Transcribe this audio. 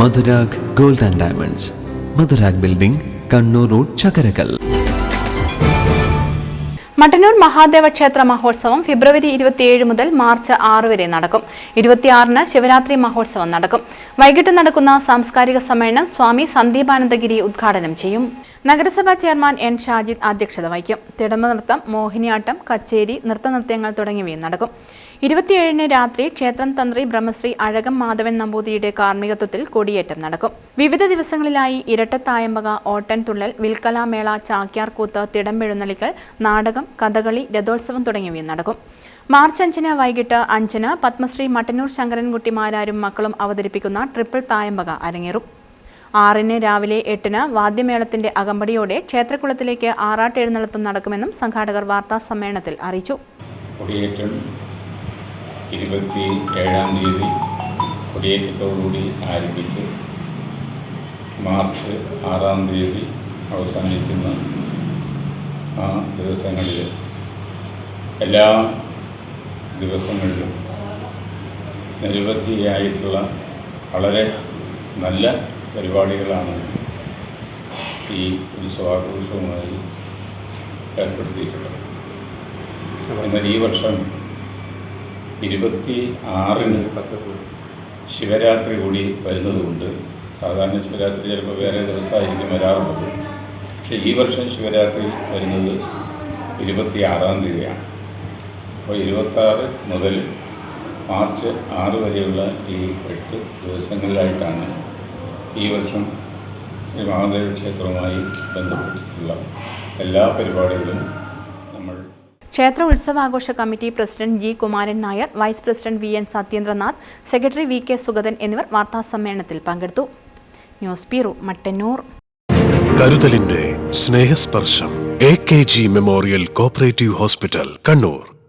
Madhurag gold and diamonds. Madhurag building Kannur road Chakarakal. Mattannur Mahadeva ക്ഷേത്ര മഹോത്സവം ഫെബ്രുവരി ഇരുപത്തിയേഴ് മുതൽ മാർച്ച് ആറ് വരെ നടക്കും. ഇരുപത്തിയാറിന് ശിവരാത്രി മഹോത്സവം നടക്കും. വൈകിട്ട് നടക്കുന്ന സാംസ്കാരിക സമ്മേളനം സ്വാമി സന്ദീപാനന്ദഗിരി ഉദ്ഘാടനം ചെയ്യും. നഗരസഭാ ചെയർമാൻ എൻ ഷാജിദ് അധ്യക്ഷത വഹിക്കും. തിടമ്പ നൃത്തം മോഹിനിയാട്ടം കച്ചേരി നൃത്തനൃത്യങ്ങൾ തുടങ്ങിയവയും നടക്കും. ഇരുപത്തിയേഴിന് രാത്രി ക്ഷേത്രം തന്ത്രി ബ്രഹ്മശ്രീ അഴകം മാധവൻ നമ്പൂതിരിയുടെ കാർമ്മികത്വത്തിൽ കൊടിയേറ്റം നടക്കും. വിവിധ ദിവസങ്ങളിലായി ഇരട്ടത്തായമ്പക ഓട്ടൻതുള്ളൽ വിൽക്കലാമേള ചാക്യാർകൂത്ത് തിടമ്പെഴുന്നള്ളിക്കൽ നാടകം കഥകളി രഥോത്സവം തുടങ്ങിയവയും നടക്കും. മാർച്ച് അഞ്ചിന് വൈകിട്ട് അഞ്ചിന് പത്മശ്രീ മട്ടന്നൂർ ശങ്കരൻകുട്ടിമാരാരും മക്കളും അവതരിപ്പിക്കുന്ന ട്രിപ്പിൾ തായമ്പക അരങ്ങേറും. ആറിന് രാവിലെ എട്ടിന് വാദ്യമേളത്തിന്റെ അകമ്പടിയോടെ ക്ഷേത്രക്കുളത്തിലേക്ക് ആറാട്ട് എഴുന്നള്ളത്തും നടക്കുമെന്നും സംഘാടകർ വാർത്താ സമ്മേളനത്തിൽ അറിയിച്ചു. തീയതി ആരംഭിച്ച് മാർച്ച് ആറാം തീയതി അവസാനിക്കുന്ന ആ ദിവസങ്ങളിൽ എല്ലാ ദിവസങ്ങളിലും നിരവധിയായിട്ടുള്ള വളരെ നല്ല പരിപാടികളാണ് ഈ ഉത്സവാഘോഷവുമായി ഏർപ്പെടുത്തിയിട്ടുള്ളത്. എന്നാൽ ഈ വർഷം ഇരുപത്തി ആറിന് ശിവരാത്രി കൂടി വരുന്നതുകൊണ്ട് സാധാരണ ശിവരാത്രി ചിലപ്പോൾ വേറെ ദിവസമായിരിക്കും വരാറുള്ളത്. പക്ഷേ ഈ വർഷം ശിവരാത്രി വരുന്നത് ഇരുപത്തി ആറാം തീയതിയാണ്. അപ്പോൾ ഇരുപത്താറ് മുതൽ മാർച്ച് ആറ് വരെയുള്ള ഈ എട്ട് ദിവസങ്ങളിലായിട്ടാണ് ഈ വർഷം ശ്രീ മഹാദേവ ക്ഷേത്രവുമായി ബന്ധപ്പെട്ടിട്ടുള്ള എല്ലാ പരിപാടികളും നമ്മൾ ക്ഷേത്ര ഉത്സവാഘോഷ committee president G Kumaran Nair vice president V N Sathyendranath secretary V K Sugathan എന്നിവർ വാർത്താസമ്മേളനത്തിൽ പങ്കെടുത്തു. News bureau Mattannur. കരുതലിന്റെ Snehasparsham A K G memorial cooperative hospital Kannur.